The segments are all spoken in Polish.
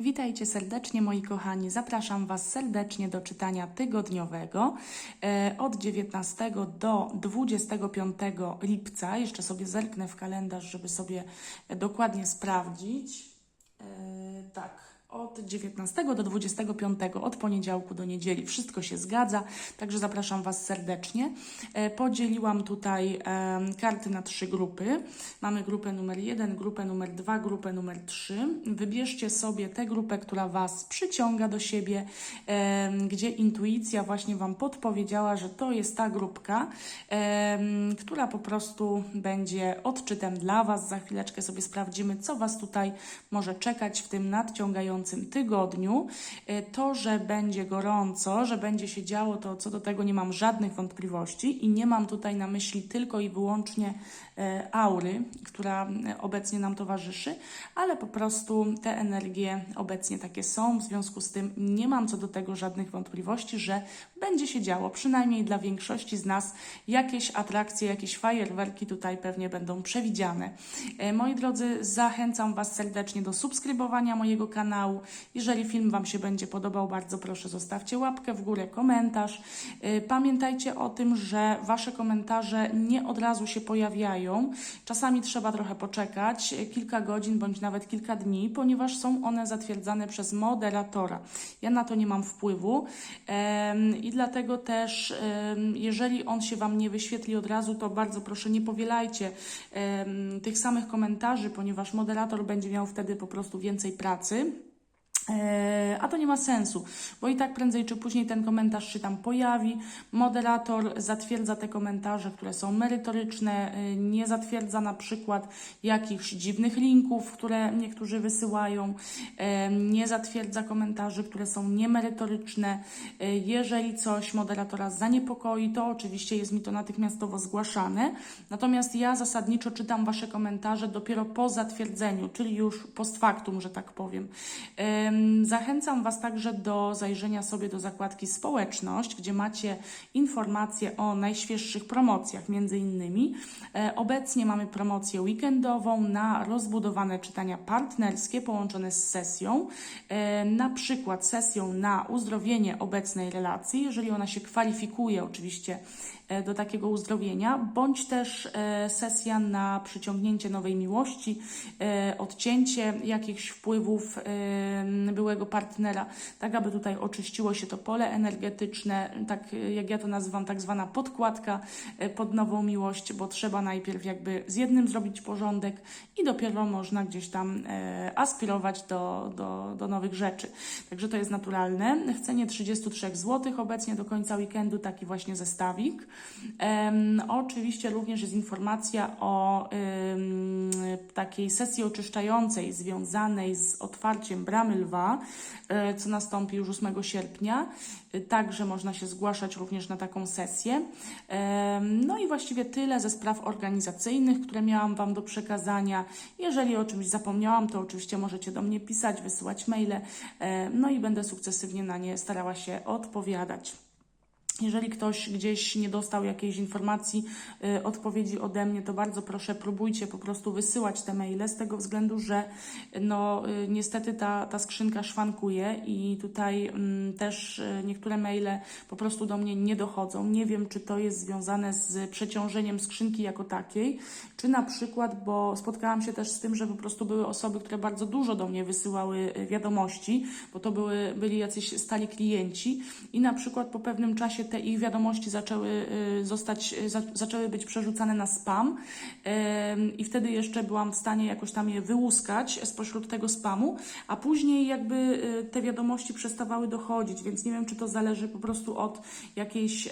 Witajcie serdecznie moi kochani. Zapraszam Was serdecznie do czytania tygodniowego e, od 19 do 25 lipca. Jeszcze sobie zerknę w kalendarz, żeby sobie dokładnie sprawdzić. E, Tak. Od 19 do 25, od poniedziałku do niedzieli. Wszystko się zgadza, także zapraszam Was serdecznie. E, Podzieliłam tutaj karty na trzy grupy. Mamy grupę numer 1, grupę numer 2, grupę numer 3. Wybierzcie sobie tę grupę, która Was przyciąga do siebie, gdzie intuicja właśnie Wam podpowiedziała, że to jest ta grupka, która po prostu będzie odczytem dla Was. Za chwileczkę sobie sprawdzimy, co Was tutaj może czekać w tym nadciągającym tygodniu. E, To, że będzie gorąco, że będzie się działo, to co do tego nie mam żadnych wątpliwości i nie mam tutaj na myśli tylko i wyłącznie e, aury, która e, obecnie nam towarzyszy, ale po prostu te energie obecnie takie są. W związku z tym nie mam co do tego żadnych wątpliwości, że będzie się działo, przynajmniej dla większości z nas, jakieś atrakcje, jakieś fajerwerki tutaj pewnie będą przewidziane. Moi drodzy, zachęcam Was serdecznie do subskrybowania mojego kanału. Jeżeli film Wam się będzie podobał, bardzo proszę zostawcie łapkę w górę, komentarz. E, Pamiętajcie o tym, że Wasze komentarze nie od razu się pojawiają. Czasami trzeba trochę poczekać, e, kilka godzin bądź nawet kilka dni, ponieważ są one zatwierdzane przez moderatora. Ja na to nie mam wpływu i dlatego też, jeżeli on się Wam nie wyświetli od razu, to bardzo proszę nie powielajcie tych samych komentarzy, ponieważ moderator będzie miał wtedy po prostu więcej pracy. E, A to nie ma sensu, bo i tak prędzej czy później ten komentarz się tam pojawi. Moderator zatwierdza te komentarze, które są merytoryczne, e, nie zatwierdza na przykład jakichś dziwnych linków, które niektórzy wysyłają, e, nie zatwierdza komentarzy, które są niemerytoryczne. Jeżeli coś moderatora zaniepokoi, to oczywiście jest mi to natychmiastowo zgłaszane. Natomiast ja zasadniczo czytam Wasze komentarze dopiero po zatwierdzeniu, czyli już post factum, że tak powiem. Zachęcam Was także do zajrzenia sobie do zakładki Społeczność, gdzie macie informacje o najświeższych promocjach, między innymi. E, Obecnie mamy promocję weekendową na rozbudowane czytania partnerskie połączone z sesją. E, Na przykład sesją na uzdrowienie obecnej relacji, jeżeli ona się kwalifikuje oczywiście do takiego uzdrowienia, bądź też e, sesja na przyciągnięcie nowej miłości, e, odcięcie jakichś wpływów e, byłego partnera, tak aby tutaj oczyściło się to pole energetyczne, tak e, jak ja to nazywam, tak zwana podkładka e, pod nową miłość, bo trzeba najpierw jakby z jednym zrobić porządek i dopiero można gdzieś tam e, aspirować do, do, do nowych rzeczy. Także to jest naturalne. W cenie 33 zł obecnie do końca weekendu taki właśnie zestawik. Oczywiście również jest informacja o takiej sesji oczyszczającej związanej z otwarciem bramy lwa, e, co nastąpi już 8 sierpnia. E, Także można się zgłaszać również na taką sesję. No i właściwie tyle ze spraw organizacyjnych, które miałam Wam do przekazania. Jeżeli o czymś zapomniałam, to oczywiście możecie do mnie pisać, wysyłać maile, e, no i będę sukcesywnie na nie starała się odpowiadać. Jeżeli ktoś gdzieś nie dostał jakiejś informacji, y, odpowiedzi ode mnie, to bardzo proszę, próbujcie po prostu wysyłać te maile, z tego względu, że no, y, niestety ta, ta skrzynka szwankuje i tutaj mm, też y, niektóre maile po prostu do mnie nie dochodzą. Nie wiem, czy to jest związane z przeciążeniem skrzynki jako takiej, czy na przykład, bo spotkałam się też z tym, że po prostu były osoby, które bardzo dużo do mnie wysyłały y, wiadomości, bo to były, byli jacyś stali klienci i na przykład po pewnym czasie te ich wiadomości zaczęły y, zostać, y, za, zaczęły być przerzucane na spam i wtedy jeszcze byłam w stanie jakoś tam je wyłuskać spośród tego spamu, a później jakby y, te wiadomości przestawały dochodzić, więc nie wiem, czy to zależy po prostu od jakiejś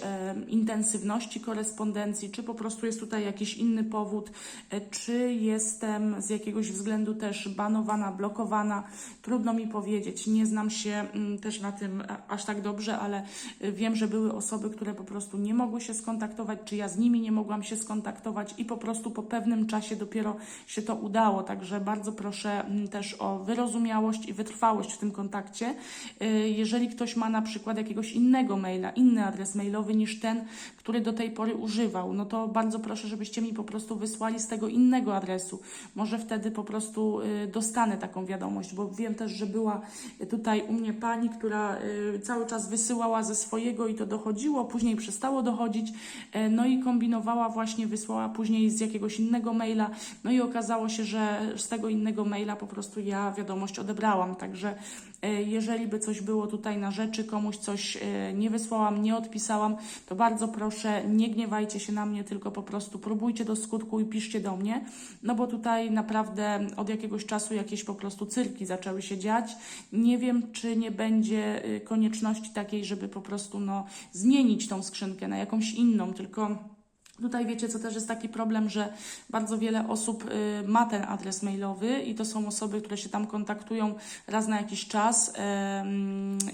intensywności korespondencji, czy po prostu jest tutaj jakiś inny powód, e, czy jestem z jakiegoś względu też banowana, blokowana, trudno mi powiedzieć. Nie znam się mm, też na tym aż tak dobrze, ale wiem, że były osoby, osoby, które po prostu nie mogły się skontaktować, czy ja z nimi nie mogłam się skontaktować i po prostu po pewnym czasie dopiero się to udało. Także bardzo proszę mm, też o wyrozumiałość i wytrwałość w tym kontakcie. Y, Jeżeli ktoś ma na przykład jakiegoś innego maila, inny adres mailowy niż ten, który do tej pory używał, no to bardzo proszę, żebyście mi po prostu wysłali z tego innego adresu. Może wtedy po prostu y, dostanę taką wiadomość, bo wiem też, że była tutaj u mnie pani, która y, cały czas wysyłała ze swojego i to dochodziło, później przestało dochodzić, e, no i kombinowała właśnie, wysłała później z jakiegoś innego maila, no i okazało się, że z tego innego maila po prostu ja wiadomość odebrałam, także jeżeli by coś było tutaj na rzeczy, komuś coś e, nie wysłałam, nie odpisałam, to bardzo proszę, nie gniewajcie się na mnie, tylko po prostu próbujcie do skutku i piszcie do mnie, no bo tutaj naprawdę od jakiegoś czasu jakieś po prostu cyrki zaczęły się dziać. Nie wiem, czy nie będzie y, konieczności takiej, żeby po prostu no, zmienić tą skrzynkę na jakąś inną, tylko Tutaj wiecie, co też jest taki problem, że bardzo wiele osób y, ma ten adres mailowy i to są osoby, które się tam kontaktują raz na jakiś czas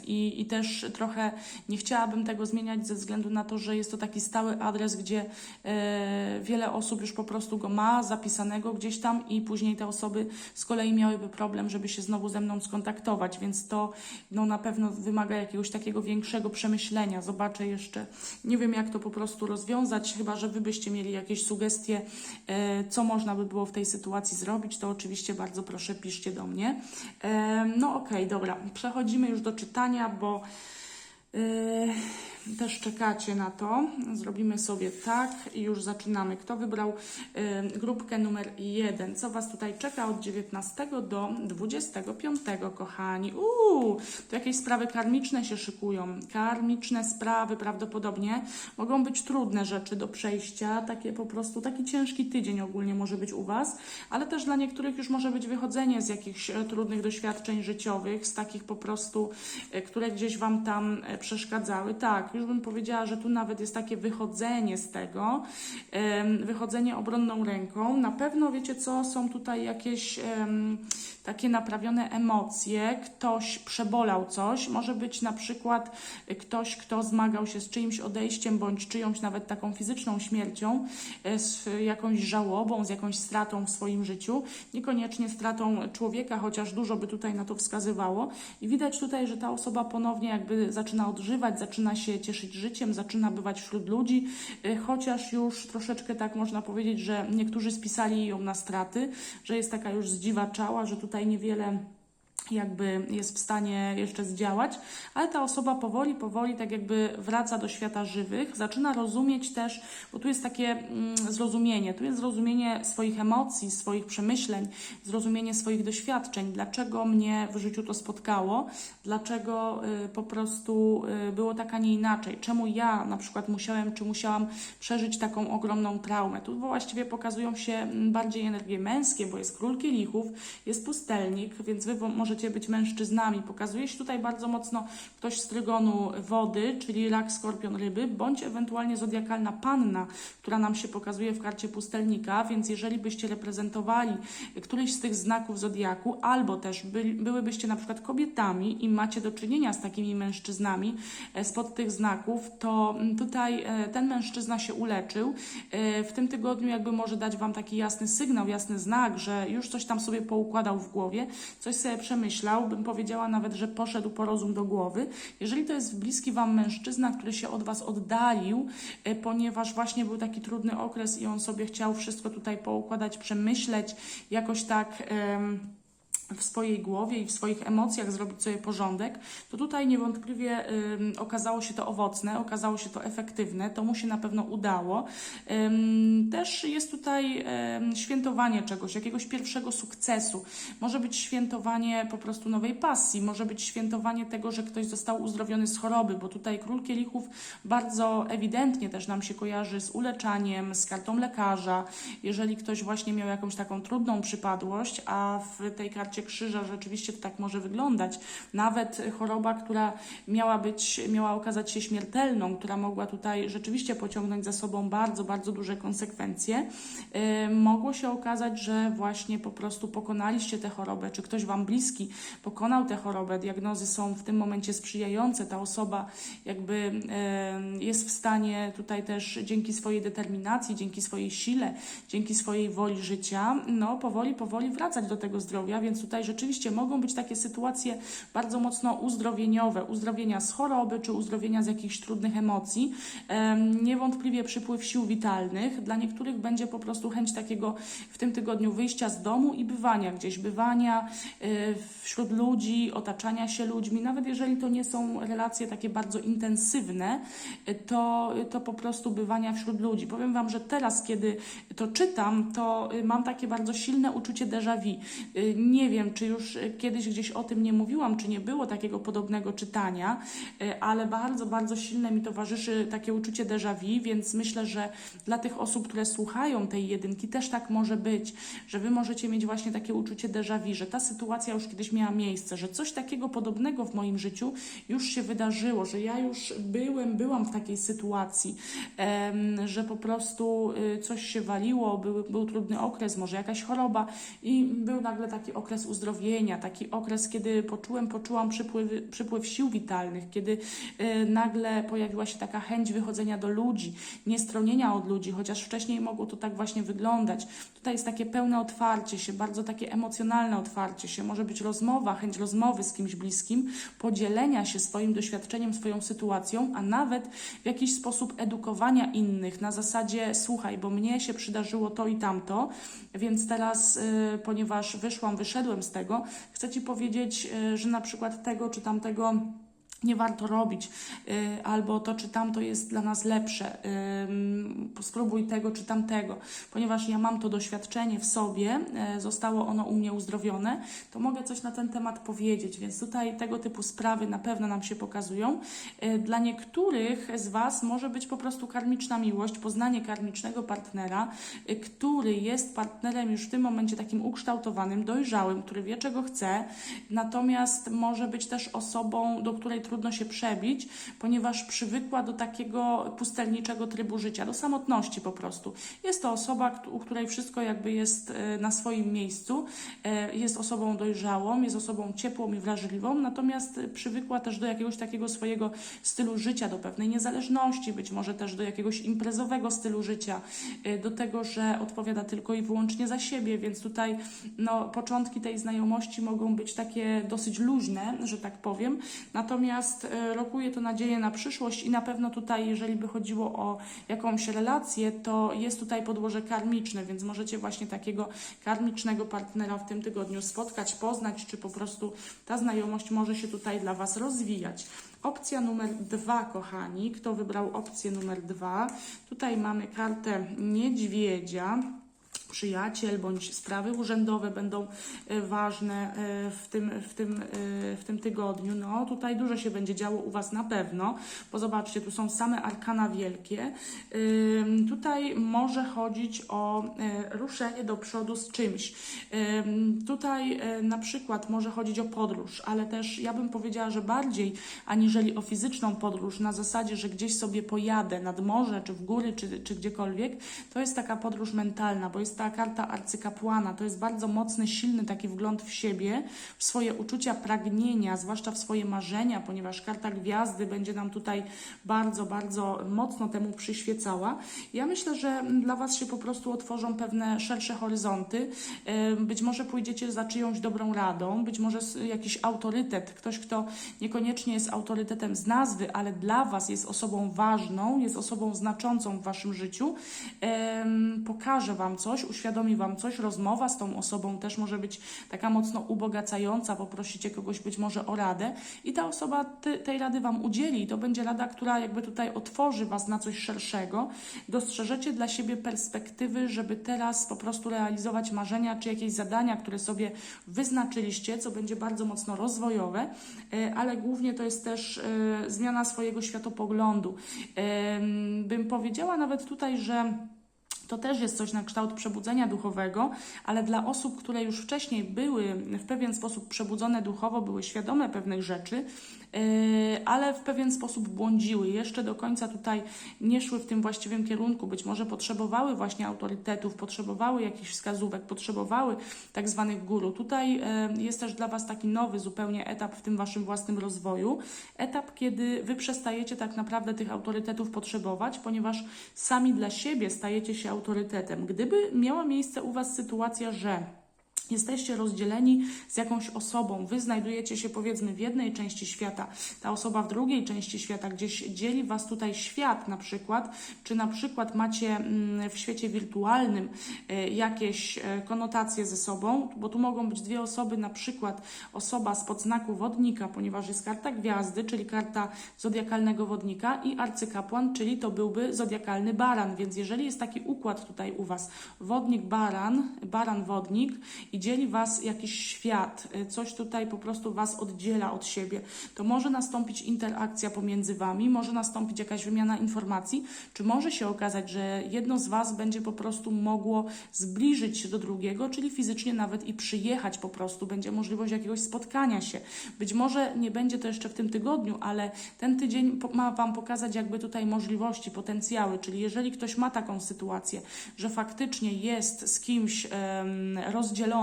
i, i też trochę nie chciałabym tego zmieniać ze względu na to, że jest to taki stały adres, gdzie e, wiele osób już po prostu go ma zapisanego gdzieś tam i później te osoby z kolei miałyby problem, żeby się znowu ze mną skontaktować, więc to no, na pewno wymaga jakiegoś takiego większego przemyślenia. Zobaczę jeszcze, nie wiem jak to po prostu rozwiązać, chyba że Wy byście mieli jakieś sugestie, e, co można by było w tej sytuacji zrobić, to oczywiście bardzo proszę piszcie do mnie. E, No okej, dobra, przechodzimy już do czytania, bo Yy, też czekacie na to. Zrobimy sobie tak i już zaczynamy. Kto wybrał yy, grupkę numer 1? Co Was tutaj czeka od 19 do 25, kochani? Uuu, to jakieś sprawy karmiczne się szykują. Karmiczne sprawy prawdopodobnie mogą być trudne rzeczy do przejścia. Takie po prostu, taki ciężki tydzień ogólnie może być u Was, ale też dla niektórych już może być wychodzenie z jakichś e, trudnych doświadczeń życiowych, z takich po prostu, e, które gdzieś Wam tam e, przeszkadzały. Tak, już bym powiedziała, że tu nawet jest takie wychodzenie z tego, wychodzenie obronną ręką. Na pewno wiecie co, są tutaj jakieś takie naprawione emocje, ktoś przebolał coś, może być na przykład ktoś, kto zmagał się z czyimś odejściem, bądź czyjąś nawet taką fizyczną śmiercią, e, z jakąś żałobą, z jakąś stratą w swoim życiu, niekoniecznie stratą człowieka, chociaż dużo by tutaj na to wskazywało. I widać tutaj, że ta osoba ponownie jakby zaczyna odżywać, zaczyna się cieszyć życiem, zaczyna bywać wśród ludzi, e, chociaż już troszeczkę tak można powiedzieć, że niektórzy spisali ją na straty, że jest taka już zdziwaczała, że tutaj niewiele jakby jest w stanie jeszcze zdziałać, ale ta osoba powoli, powoli tak jakby wraca do świata żywych, zaczyna rozumieć też, bo tu jest takie mm, zrozumienie, tu jest zrozumienie swoich emocji, swoich przemyśleń, zrozumienie swoich doświadczeń, dlaczego mnie w życiu to spotkało, dlaczego y, po prostu y, było tak, a nie inaczej, czemu ja na przykład musiałem, czy musiałam przeżyć taką ogromną traumę. Tu właściwie pokazują się mm, bardziej energie męskie, bo jest król kielichów, jest pustelnik, więc wy wo- możecie być mężczyznami. Pokazuje się tutaj bardzo mocno ktoś z trygonu wody, czyli rak, skorpion, ryby, bądź ewentualnie zodiakalna panna, która nam się pokazuje w karcie pustelnika, więc jeżeli byście reprezentowali któryś z tych znaków zodiaku, albo też by, byłybyście na przykład kobietami i macie do czynienia z takimi mężczyznami e, spod tych znaków, to tutaj e, ten mężczyzna się uleczył. E, W tym tygodniu jakby może dać Wam taki jasny sygnał, jasny znak, że już coś tam sobie poukładał w głowie, coś sobie przemyślał, bym powiedziała nawet, że poszedł po rozum do głowy. Jeżeli to jest bliski Wam mężczyzna, który się od Was oddalił, e, ponieważ właśnie był taki trudny okres i on sobie chciał wszystko tutaj poukładać, przemyśleć, jakoś tak... w swojej głowie i w swoich emocjach zrobić sobie porządek, to tutaj niewątpliwie okazało się to owocne, okazało się to efektywne, to mu się na pewno udało. Też jest tutaj świętowanie czegoś, jakiegoś pierwszego sukcesu. Może być świętowanie po prostu nowej pasji, może być świętowanie tego, że ktoś został uzdrowiony z choroby, bo tutaj król kielichów bardzo ewidentnie też nam się kojarzy z uleczaniem, z kartą lekarza. Jeżeli ktoś właśnie miał jakąś taką trudną przypadłość, a w tej karcie krzyża rzeczywiście to tak może wyglądać. Nawet choroba, która miała być, miała okazać się śmiertelną, która mogła tutaj rzeczywiście pociągnąć za sobą bardzo, bardzo duże konsekwencje, e, mogło się okazać, że właśnie po prostu pokonaliście tę chorobę, czy ktoś Wam bliski pokonał tę chorobę, diagnozy są w tym momencie sprzyjające, ta osoba jakby e, jest w stanie tutaj też dzięki swojej determinacji, dzięki swojej sile, dzięki swojej woli życia, no powoli, powoli wracać do tego zdrowia, więc tutaj rzeczywiście mogą być takie sytuacje bardzo mocno uzdrowieniowe, uzdrowienia z choroby, czy uzdrowienia z jakichś trudnych emocji. Em, Niewątpliwie przypływ sił witalnych. Dla niektórych będzie po prostu chęć takiego w tym tygodniu wyjścia z domu i bywania gdzieś, bywania y, wśród ludzi, otaczania się ludźmi, nawet jeżeli to nie są relacje takie bardzo intensywne, y, to, to po prostu bywania wśród ludzi. Powiem Wam, że teraz, kiedy to czytam, to y, mam takie bardzo silne uczucie déjà vu. Nie wiem, czy już y, kiedyś gdzieś o tym nie mówiłam, czy nie było takiego podobnego czytania, y, ale bardzo, bardzo silne mi towarzyszy takie uczucie déjà vu, więc myślę, że dla tych osób, które słuchają tej jedynki, też tak może być, że Wy możecie mieć właśnie takie uczucie déjà vu, że ta sytuacja już kiedyś miała miejsce, że coś takiego podobnego w moim życiu już się wydarzyło, że ja już byłem, byłam w takiej sytuacji, że po prostu y, coś się waliło, był, był trudny okres, może jakaś choroba i był nagle taki okres uzdrowienia, taki okres, kiedy poczułem, poczułam przypływ, przypływ sił witalnych, kiedy y, nagle pojawiła się taka chęć wychodzenia do ludzi, nie stronienia od ludzi, chociaż wcześniej mogło to tak właśnie wyglądać. Tutaj jest takie pełne otwarcie się, bardzo takie emocjonalne otwarcie się, może być rozmowa, chęć rozmowy z kimś bliskim, podzielenia się swoim doświadczeniem, swoją sytuacją, a nawet w jakiś sposób edukowania innych na zasadzie słuchaj, bo mnie się przydarzyło to i tamto, więc teraz, y, ponieważ wyszłam, wyszedłem z tego, chcę Ci powiedzieć, y, że na przykład tego czy tamtego nie warto robić, y, albo to czy tamto jest dla nas lepsze, spróbuj tego czy tamtego, ponieważ ja mam to doświadczenie w sobie, y, zostało ono u mnie uzdrowione, to mogę coś na ten temat powiedzieć, więc tutaj tego typu sprawy na pewno nam się pokazują. Y, Dla niektórych z Was może być po prostu karmiczna miłość, poznanie karmicznego partnera, który jest partnerem już w tym momencie takim ukształtowanym, dojrzałym, który wie czego chce, natomiast może być też osobą, do której trudno się przebić, ponieważ przywykła do takiego pustelniczego trybu życia, do samotności po prostu. Jest to osoba, u której wszystko jakby jest e, na swoim miejscu, e, jest osobą dojrzałą, jest osobą ciepłą i wrażliwą, natomiast przywykła też do jakiegoś takiego swojego stylu życia, do pewnej niezależności, być może też do jakiegoś imprezowego stylu życia, e, do tego, że odpowiada tylko i wyłącznie za siebie, więc tutaj no, początki tej znajomości mogą być takie dosyć luźne, że tak powiem, natomiast e, rokuje to nadzieję na przyszłość i na pewno tutaj, jeżeli by chodziło o jakąś relację, to jest tutaj podłoże karmiczne, więc możecie właśnie takiego karmicznego partnera w tym tygodniu spotkać, poznać, czy po prostu ta znajomość może się tutaj dla Was rozwijać. Opcja numer dwa, kochani. Kto wybrał opcję numer dwa? Tutaj mamy kartę niedźwiedzia przyjaciel bądź sprawy urzędowe będą e, ważne e, w tym, w, tym, e, w tym tygodniu. No, tutaj dużo się będzie działo u Was na pewno, bo zobaczcie, tu są same arkana wielkie. Tutaj może chodzić o ruszenie do przodu z czymś. Ym, Tutaj na przykład może chodzić o podróż, ale też ja bym powiedziała, że bardziej aniżeli o fizyczną podróż, na zasadzie, że gdzieś sobie pojadę nad morze, czy w góry, czy, czy gdziekolwiek, to jest taka podróż mentalna, bo jest ta karta arcykapłana, to jest bardzo mocny, silny taki wgląd w siebie, w swoje uczucia, pragnienia, zwłaszcza w swoje marzenia, ponieważ karta gwiazdy będzie nam tutaj bardzo, bardzo mocno temu przyświecała. Ja myślę, że dla Was się po prostu otworzą pewne szersze horyzonty. Być może pójdziecie za czyjąś dobrą radą, być może jakiś autorytet, ktoś, kto niekoniecznie jest autorytetem z nazwy, ale dla Was jest osobą ważną, jest osobą znaczącą w Waszym życiu, pokaże Wam coś, uświadomi Wam coś, rozmowa z tą osobą też może być taka mocno ubogacająca, poprosicie kogoś być może o radę i ta osoba ty, tej rady Wam udzieli. I To będzie rada, która jakby tutaj otworzy Was na coś szerszego. Dostrzeżecie dla siebie perspektywy, żeby teraz po prostu realizować marzenia czy jakieś zadania, które sobie wyznaczyliście, co będzie bardzo mocno rozwojowe, e, ale głównie to jest też e, zmiana swojego światopoglądu. Em, Bym powiedziała nawet tutaj, że To też jest coś na kształt przebudzenia duchowego, ale dla osób, które już wcześniej były w pewien sposób przebudzone duchowo, były świadome pewnych rzeczy, yy, ale w pewien sposób błądziły, jeszcze do końca tutaj nie szły w tym właściwym kierunku, być może potrzebowały właśnie autorytetów, potrzebowały jakichś wskazówek, potrzebowały tak zwanych guru. Tutaj yy, jest też dla Was taki nowy zupełnie etap w tym Waszym własnym rozwoju, etap, kiedy Wy przestajecie tak naprawdę tych autorytetów potrzebować, ponieważ sami dla siebie stajecie się autorytetem. Gdyby miała miejsce u Was sytuacja, że Jesteście rozdzieleni z jakąś osobą, wy znajdujecie się powiedzmy w jednej części świata, ta osoba w drugiej części świata, gdzieś dzieli was tutaj świat na przykład, czy na przykład macie mm, w świecie wirtualnym e, jakieś e, konotacje ze sobą, bo tu mogą być dwie osoby, na przykład osoba z podznaku wodnika, ponieważ jest karta gwiazdy, czyli karta zodiakalnego wodnika i arcykapłan, czyli to byłby zodiakalny baran, więc jeżeli jest taki układ tutaj u was, wodnik, baran, baran, wodnik i dzieli Was jakiś świat, y, coś tutaj po prostu Was oddziela od siebie, to może nastąpić interakcja pomiędzy Wami, może nastąpić jakaś wymiana informacji, czy może się okazać, że jedno z Was będzie po prostu mogło zbliżyć się do drugiego, czyli fizycznie nawet i przyjechać po prostu, będzie możliwość jakiegoś spotkania się. Być może nie będzie to jeszcze w tym tygodniu, ale ten tydzień ma Wam pokazać jakby tutaj możliwości, potencjały, czyli jeżeli ktoś ma taką sytuację, że faktycznie jest z kimś em, rozdzielony,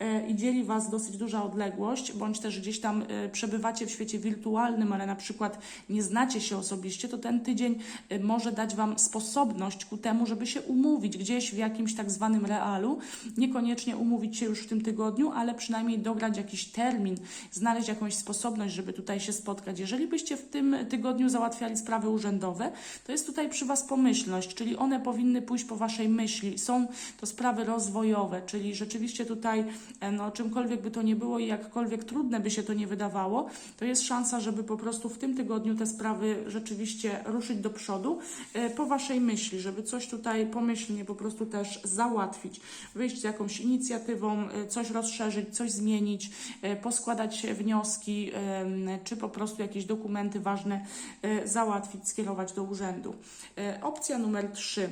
e, i dzieli Was dosyć duża odległość, bądź też gdzieś tam e, przebywacie w świecie wirtualnym, ale na przykład nie znacie się osobiście, to ten tydzień e, może dać Wam sposobność ku temu, żeby się umówić gdzieś w jakimś tak zwanym realu. Niekoniecznie umówić się już w tym tygodniu, ale przynajmniej dograć jakiś termin, znaleźć jakąś sposobność, żeby tutaj się spotkać. Jeżeli byście w tym tygodniu załatwiali sprawy urzędowe, to jest tutaj przy Was pomyślność, czyli one powinny pójść po Waszej myśli. Są to sprawy rozwojowe, czyli rzeczywiście tutaj, e, no, czymkolwiek by to nie było i jakkolwiek trudne by się to nie wydawało, to jest szansa, żeby po prostu w tym tygodniu te sprawy rzeczywiście ruszyć do przodu e, po Waszej myśli, żeby coś tutaj pomyślnie po prostu też załatwić, wyjść z jakąś inicjatywą, e, coś rozszerzyć, coś zmienić, poskładać wnioski, czy po prostu jakieś dokumenty ważne załatwić, skierować do urzędu. Opcja numer trzy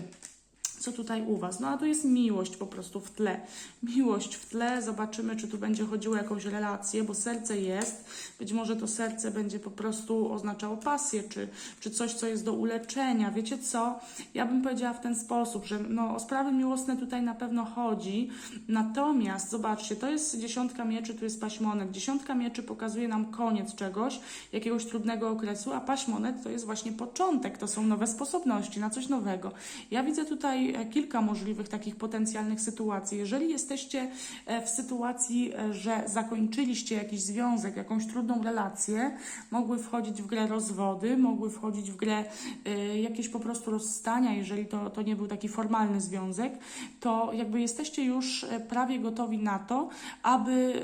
co tutaj u Was? No a tu jest miłość po prostu w tle. Miłość w tle, zobaczymy, czy tu będzie chodziło o jakąś relację, bo serce jest. Być może to serce będzie po prostu oznaczało pasję, czy, czy coś, co jest do uleczenia. Wiecie co? Ja bym powiedziała w ten sposób, że no, o sprawy miłosne tutaj na pewno chodzi. Natomiast zobaczcie, to jest dziesiątka mieczy, tu jest paśmonet. Dziesiątka mieczy pokazuje nam koniec czegoś, jakiegoś trudnego okresu, a paśmonet to jest właśnie początek, to są nowe sposobności na coś nowego. Ja widzę tutaj kilka możliwych takich potencjalnych sytuacji. Jeżeli jesteście e, w sytuacji, e, że zakończyliście jakiś związek, jakąś trudną relację, mogły wchodzić w grę rozwody, mogły wchodzić w grę e, jakieś po prostu rozstania, jeżeli to, to nie był taki formalny związek, to jakby jesteście już e, prawie gotowi na to, aby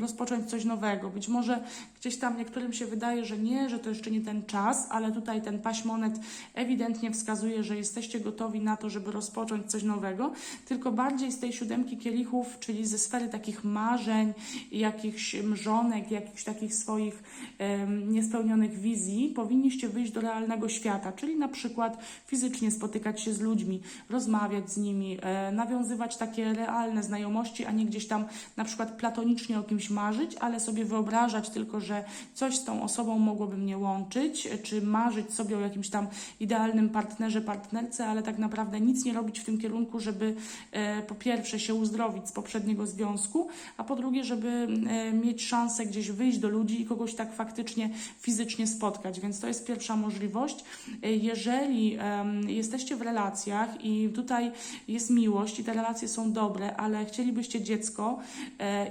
rozpocząć coś nowego. Być może gdzieś tam niektórym się wydaje, że nie, że to jeszcze nie ten czas, ale tutaj ten paśmonet ewidentnie wskazuje, że jesteście gotowi na to, żeby rozpocząć coś nowego, tylko bardziej z tej siódemki kielichów, czyli ze sfery takich marzeń, jakichś mrzonek, jakichś takich swoich em, niespełnionych wizji, powinniście wyjść do realnego świata, czyli na przykład fizycznie spotykać się z ludźmi, rozmawiać z nimi, e, nawiązywać takie realne znajomości, a nie gdzieś tam na przykład platonicznie o kimś marzyć, ale sobie wyobrażać tylko, że coś z tą osobą mogłoby mnie łączyć, czy marzyć sobie o jakimś tam idealnym partnerze, partnerce, ale tak naprawdę nic nie robić w tym kierunku, żeby e, po pierwsze się uzdrowić z poprzedniego związku, a po drugie, żeby e, mieć szansę gdzieś wyjść do ludzi i kogoś tak faktycznie fizycznie spotkać. Więc to jest pierwsza możliwość. E, Jeżeli jesteście w relacjach i tutaj jest miłość i te relacje są dobre, ale chcielibyście dziecko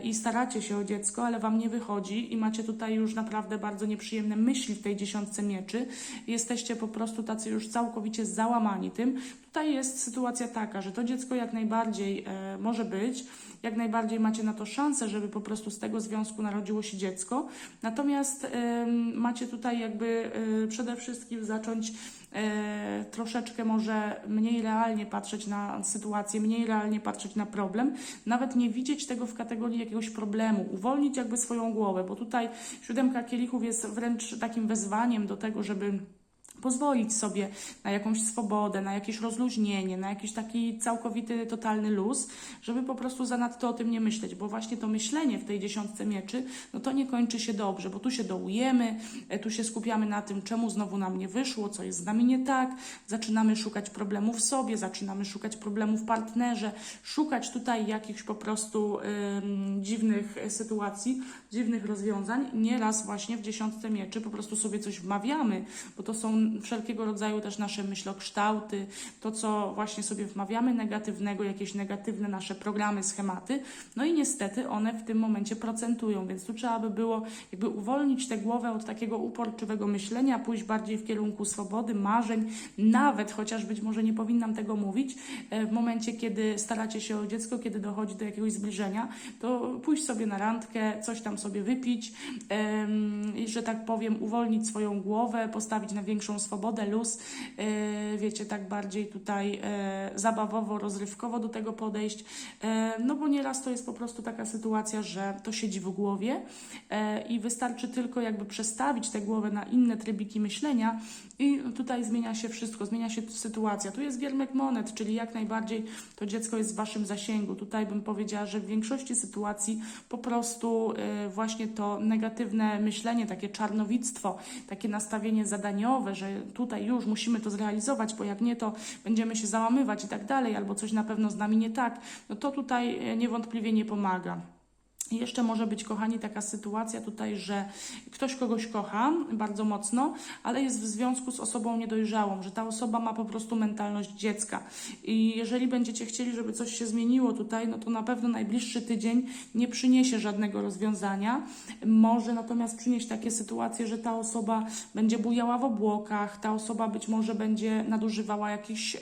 i staracie się o dziecko, ale wam nie wychodzi i macie tutaj już naprawdę bardzo nieprzyjemne myśli w tej dziesiątce mieczy, jesteście po prostu tacy już całkowicie załamani tym, Tutaj jest sytuacja taka, że to dziecko jak najbardziej e, może być, jak najbardziej macie na to szansę, żeby po prostu z tego związku narodziło się dziecko. Natomiast em, macie tutaj jakby e, przede wszystkim zacząć e, troszeczkę może mniej realnie patrzeć na sytuację, mniej realnie patrzeć na problem, nawet nie widzieć tego w kategorii jakiegoś problemu, uwolnić jakby swoją głowę, bo tutaj siódemka kielichów jest wręcz takim wezwaniem do tego, żeby pozwolić sobie na jakąś swobodę, na jakieś rozluźnienie, na jakiś taki całkowity, totalny luz, żeby po prostu zanadto o tym nie myśleć, bo właśnie to myślenie w tej dziesiątce mieczy, no to nie kończy się dobrze, bo tu się dołujemy, e, tu się skupiamy na tym, czemu znowu nam nie wyszło, co jest z nami nie tak, zaczynamy szukać problemów w sobie, zaczynamy szukać problemów w partnerze, szukać tutaj jakichś po prostu ym, dziwnych sytuacji, dziwnych rozwiązań. Nieraz właśnie w dziesiątce mieczy po prostu sobie coś wmawiamy, bo to są wszelkiego rodzaju też nasze myślokształty, to co właśnie sobie wmawiamy negatywnego, jakieś negatywne nasze programy, schematy. No i niestety one w tym momencie procentują, więc tu trzeba by było jakby uwolnić tę głowę od takiego uporczywego myślenia, pójść bardziej w kierunku swobody, marzeń, nawet chociaż być może nie powinnam tego mówić, e, w momencie, kiedy staracie się o dziecko, kiedy dochodzi do jakiegoś zbliżenia, to pójść sobie na randkę, coś tam sobie wypić, że tak powiem, uwolnić swoją głowę, postawić na większą swobodę, luz, e, wiecie, tak bardziej tutaj e, zabawowo, rozrywkowo do tego podejść, e, no bo nieraz to jest po prostu taka sytuacja, że to siedzi w głowie i wystarczy tylko jakby przestawić tę głowę na inne trybiki myślenia i tutaj zmienia się wszystko, zmienia się sytuacja. Tu jest giermek monet, czyli jak najbardziej to dziecko jest w waszym zasięgu. Tutaj bym powiedziała, że w większości sytuacji po prostu e, właśnie to negatywne myślenie, takie czarnowictwo, takie nastawienie zadaniowe, że tutaj już musimy to zrealizować, bo jak nie, to będziemy się załamywać i tak dalej, albo coś na pewno z nami nie tak, no to tutaj e, niewątpliwie nie pomaga. I Jeszcze może być, kochani, taka sytuacja tutaj, że ktoś kogoś kocha bardzo mocno, ale jest w związku z osobą niedojrzałą, że ta osoba ma po prostu mentalność dziecka. I jeżeli będziecie chcieli, żeby coś się zmieniło tutaj, no to na pewno najbliższy tydzień nie przyniesie żadnego rozwiązania. Może natomiast przynieść takie sytuacje, że ta osoba będzie bujała w obłokach, ta osoba być może będzie nadużywała jakichś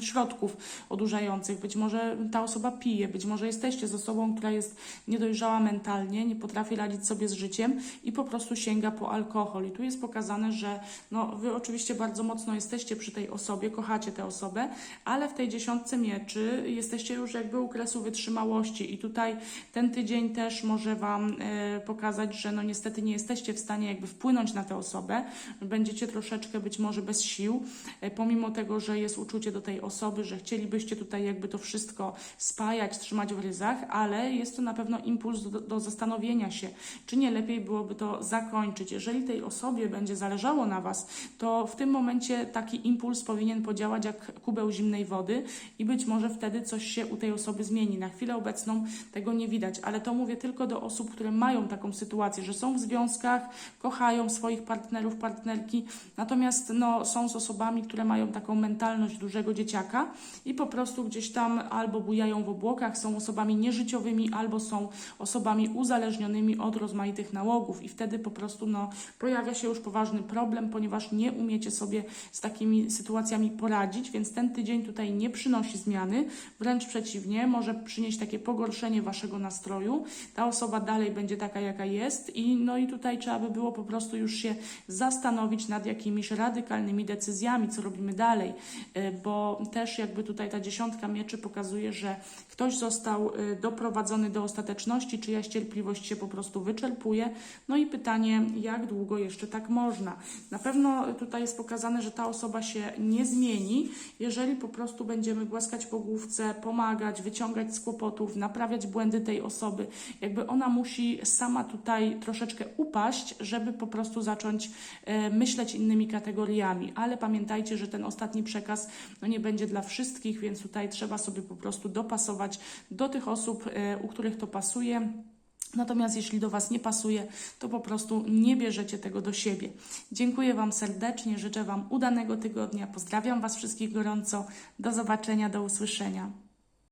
środków odurzających, być może ta osoba pije, być może jesteście z osobą, która jest niedojrzała mentalnie, nie potrafi radzić sobie z życiem i po prostu sięga po alkohol. I tu jest pokazane, że no, wy oczywiście bardzo mocno jesteście przy tej osobie, kochacie tę osobę, ale w tej dziesiątce mieczy jesteście już jakby u kresu wytrzymałości i tutaj ten tydzień też może Wam e, pokazać, że no niestety nie jesteście w stanie jakby wpłynąć na tę osobę, będziecie troszeczkę być może bez sił, e, pomimo tego, że jest uczucie do tej osoby, że chcielibyście tutaj jakby to wszystko spajać, trzymać w ryzach, ale jest to na pewno impuls do, do zastanowienia się, czy nie lepiej byłoby to zakończyć. Jeżeli tej osobie będzie zależało na Was, to w tym momencie taki impuls powinien podziałać jak kubeł zimnej wody i być może wtedy coś się u tej osoby zmieni. Na chwilę obecną tego nie widać, ale to mówię tylko do osób, które mają taką sytuację, że są w związkach, kochają swoich partnerów, partnerki, natomiast no, są z osobami, które mają taką mentalność dużego dzieciaka i po prostu gdzieś tam albo bujają w obłokach, są osobami nieżyciowymi, albo są osobami uzależnionymi od rozmaitych nałogów i wtedy po prostu no, pojawia się już poważny problem, ponieważ nie umiecie sobie z takimi sytuacjami poradzić, więc ten tydzień tutaj nie przynosi zmiany, wręcz przeciwnie, może przynieść takie pogorszenie waszego nastroju. Ta osoba dalej będzie taka, jaka jest i no i tutaj trzeba by było po prostu już się zastanowić nad jakimiś radykalnymi decyzjami, co robimy dalej, y, bo też jakby tutaj ta dziesiątka mieczy pokazuje, że ktoś został y, doprowadzony do ostateczności, czyjaś cierpliwość się po prostu wyczerpuje. No i pytanie, jak długo jeszcze tak można? Na pewno tutaj jest pokazane, że ta osoba się nie zmieni, jeżeli po prostu będziemy głaskać po główce, pomagać, wyciągać z kłopotów, naprawiać błędy tej osoby. Jakby ona musi sama tutaj troszeczkę upaść, żeby po prostu zacząć e, myśleć innymi kategoriami. Ale pamiętajcie, że ten ostatni przekaz no nie będzie dla wszystkich, więc tutaj trzeba sobie po prostu dopasować do tych osób, e, u których to pasuje. Natomiast jeśli do Was nie pasuje, to po prostu nie bierzecie tego do siebie. Dziękuję Wam serdecznie, życzę Wam udanego tygodnia. Pozdrawiam Was wszystkich gorąco. Do zobaczenia, do usłyszenia.